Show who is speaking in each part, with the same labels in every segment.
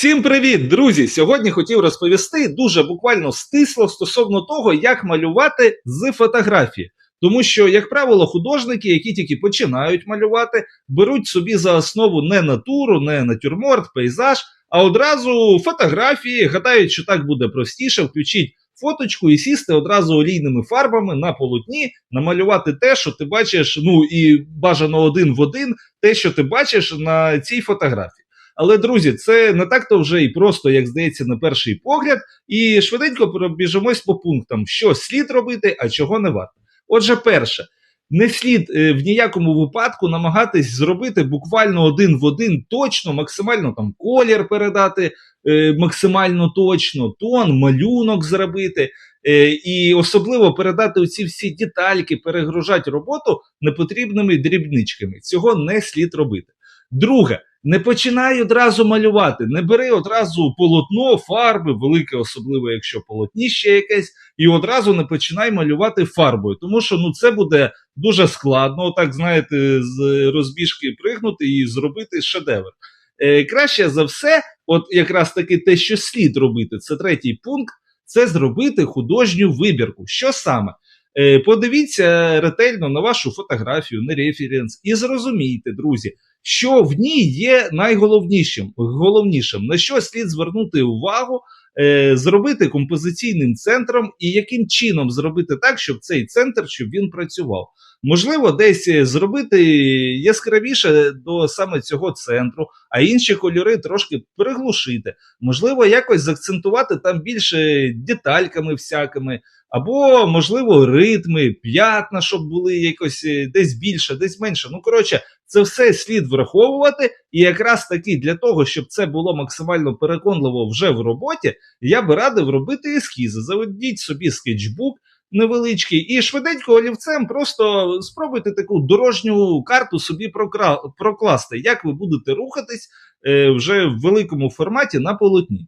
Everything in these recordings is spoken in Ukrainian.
Speaker 1: Всім привіт, друзі! Сьогодні хотів розповісти дуже буквально стисло стосовно того, як малювати з фотографії. Тому що, як правило, художники, які тільки починають малювати, беруть собі за основу не натуру, не натюрморт, пейзаж, а одразу фотографії, гадають, що так буде простіше, включіть фоточку і сісти одразу олійними фарбами на полотні, намалювати те, що ти бачиш, ну і бажано один в один, те, що ти бачиш на цій фотографії. Але, друзі, це не так то вже і просто, як здається, на перший погляд. І швиденько пробіжимось по пунктам, що слід робити, а чого не варто. Отже, перше, не слід е, в ніякому випадку намагатись зробити буквально один в один точно, максимально там колір передати е, максимально точно, тон, малюнок зробити. Е, і особливо передати оці всі детальки, перегружати роботу непотрібними дрібничками. Цього не слід робити. Друге, не починай одразу малювати, не бери одразу полотно, фарби, велике, особливо, якщо полотніще якесь, і одразу не починай малювати фарбою. Тому що ну, це буде дуже складно, отак, знаєте, з розбіжки пригнути і зробити шедевр. Е, Краще за все, от якраз таки те, що слід робити, це третій пункт, це зробити художню вибірку. Що саме? Е, Подивіться ретельно на вашу фотографію, на референс, і зрозумійте, друзі що в ній є найголовнішим, головнішим, на що слід звернути увагу, е, зробити композиційним центром і яким чином зробити так, щоб цей центр щоб він працював. Можливо, десь зробити яскравіше до саме цього центру, а інші кольори трошки приглушити. Можливо, якось заакцентувати там більше детальками всякими. Або, можливо, ритми, п'ятна, щоб були якось е, десь більше, десь менше. Ну, коротше, це все слід враховувати. І якраз таки для того, щоб це було максимально переконливо вже в роботі, я би радив робити ескізи. Заведіть собі скетчбук невеличкий і швиденько олівцем просто спробуйте таку дорожню карту собі прокласти, як ви будете рухатись е, вже в великому форматі на полотні.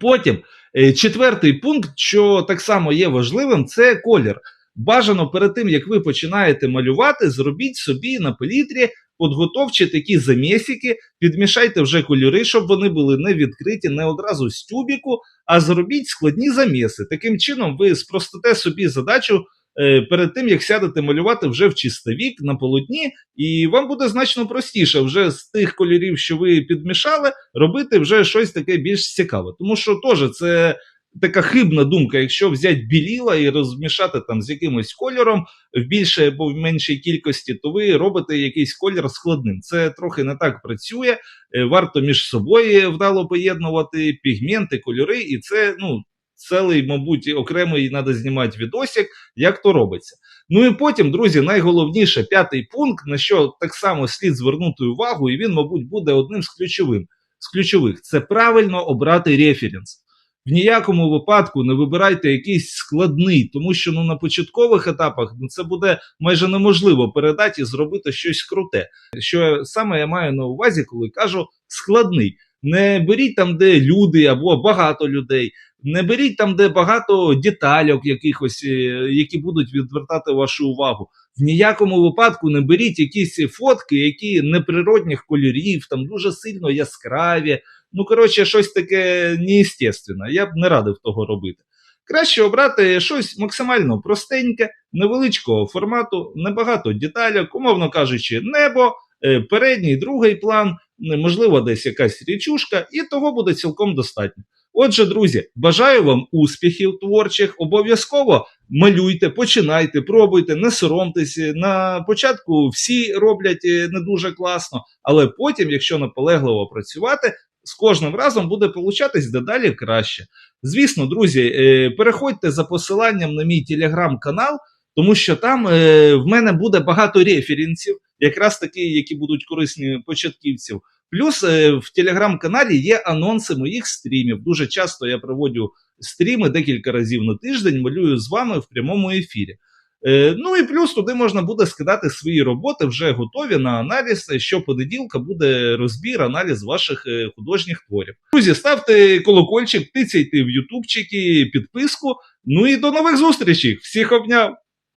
Speaker 1: Потім е, четвертий пункт, що так само є важливим, це колір. Бажано перед тим, як ви починаєте малювати, зробіть собі на палітрі підготовчі такі замісики, підмішайте вже кольори, щоб вони були не відкриті, не одразу з тюбіку, а зробіть складні заміси. Таким чином, ви спростите собі задачу е, перед тим, як сядете малювати вже в чистовік на полотні, і вам буде значно простіше вже з тих кольорів, що ви підмішали, робити вже щось таке більш цікаве. Тому що теж це така хибна думка, якщо взяти біліла і розмішати там з якимось кольором в більшій або в меншій кількості, то ви робите якийсь колір складним. Це трохи не так працює. Е, варто між собою вдало поєднувати пігменти, кольори, і це ну. Цілий, мабуть, окремий треба знімати відосик, як то робиться. Ну і потім, друзі, найголовніше п'ятий пункт, на що так само слід звернути увагу, і він, мабуть, буде одним з ключових. З ключових це правильно обрати референс в ніякому випадку не вибирайте якийсь складний, тому що ну на початкових етапах ну це буде майже неможливо передати і зробити щось круте. Що саме я маю на увазі, коли кажу складний. Не беріть там, де люди або багато людей, не беріть там, де багато детальок, якихось, е, які будуть відвертати вашу увагу. В ніякому випадку не беріть якісь фотки, які неприродних кольорів, там дуже сильно яскраві. Ну, коротше, щось таке неестественне. Я б не радив того робити. Краще обрати щось максимально простеньке, невеличкого формату, небагато деталек, умовно кажучи, небо, е, передній, другий план, можливо, десь якась річушка, і того буде цілком достатньо. Отже, друзі, бажаю вам успіхів творчих. Обов'язково малюйте, починайте, пробуйте, не соромтесь. На початку всі роблять е, не дуже класно, але потім, якщо наполегливо працювати, з кожним разом буде получатись дедалі краще. Звісно, друзі, е, переходьте за посиланням на мій телеграм-канал, тому що там е, в мене буде багато референсів, якраз такі, які будуть корисні початківців. Плюс е, в телеграм-каналі є анонси моїх стрімів. Дуже часто я проводжу стріми декілька разів на тиждень, малюю з вами в прямому ефірі. Е, ну і плюс туди можна буде скидати свої роботи вже готові на аналіз. Щопонеділка буде розбір, аналіз ваших е, художніх творів. Друзі, ставте колокольчик, тицяйте в ютубчики, підписку. Ну і до нових зустрічей. Всіх обняв!